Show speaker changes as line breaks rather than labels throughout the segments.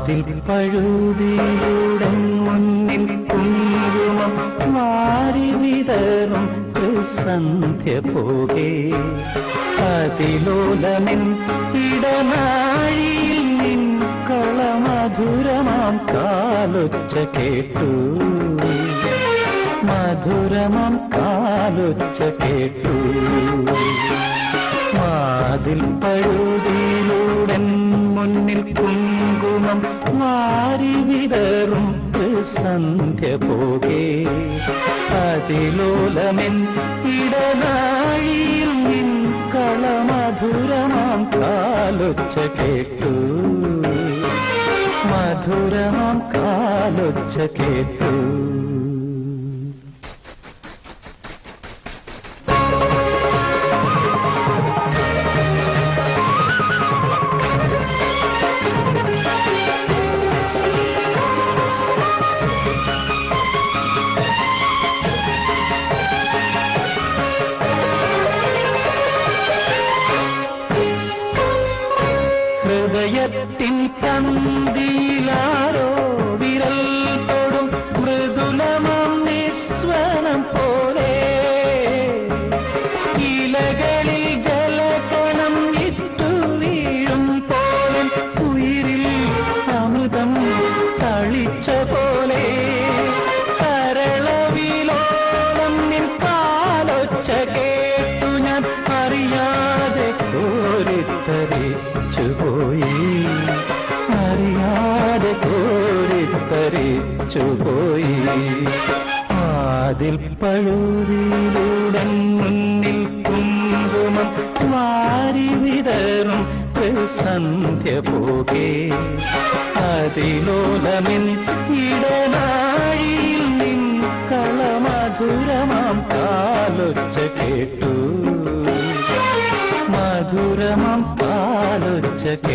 വാതിൽ പഴുതിയുടെ മുന്നിൽ വാരി വിതറും സന്ധ്യ പോകേ. അതിലോലമിൻ ഇടനാഴിയിൽ നിൻ കളമധുരമാം കാലൊച്ച കേട്ടു. മധുരമാം കാലൊച്ച കേട്ടു. മാതിൽ പഴുതിയിലൂടെ മുന്നിൽ കുങ്കുമം വാരി വിതറും സന്ധ്യ പോകേ. അതിലോലമെൻ ഇടനാഴിയിൽ നിൻ കളമധുരമാം കാലൊച്ച കേട്ടു. മധുരമാം കാലൊച്ച കേട്ടു. ഹൃദയത്തിൻ പന്തിയിലാരോ കോരിത്തരിച്ചു പോയി അറിയാതെ കോരിത്തരിച്ചു പോയി ആദിൽ പഴുതിയിലൂടെ മുന്നിൽ കുങ്കുമം വാരി വിതറും സന്ധ്യ പോകെ. അതിലോലമിൻ ഇടനാഴിയിൽ നിൻ കളമധുരമാം കാലൊച്ച കേട്ടു. കാലൊച്ച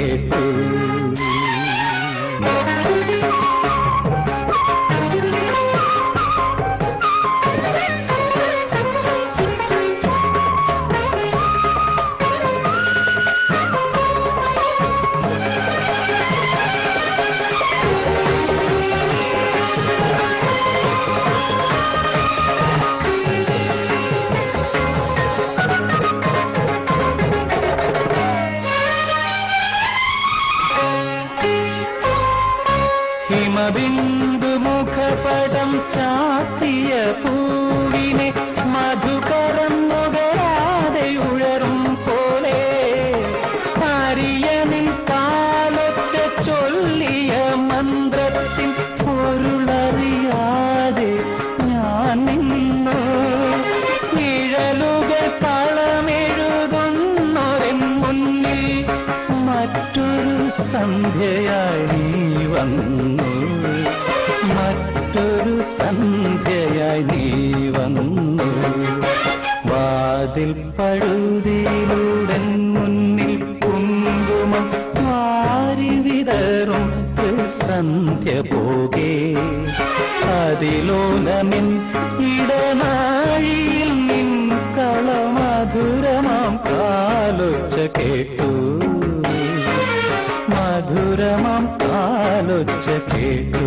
ചാത്തിയ പൂവിനെ മധുകരം നുകരാതെ ഉഴറും പോലെ അരിയനിൽ കാലൊച്ച ചൊല്ലിയ മന്ത്രത്തിൻ പൊരുളറിയാതെ ഞാൻ നിന്നു സന്ധ്യയായി വന്നു. മറ്റൊരു സന്ധ്യയായി നീ വന്നു. വാതിൽ പഴുതിയിലൂടെ മുന്നിൽ കുങ്കുമം മാറി വിതറും സന്ധ്യ പോകേ. അതിലോലമിൻ ഇടനാഴിയിൽ നിൻ കളമധുരമാം കാലൊച്ച കേട്ടു. മധുരമാം കാലൊച്ച കേട്ടു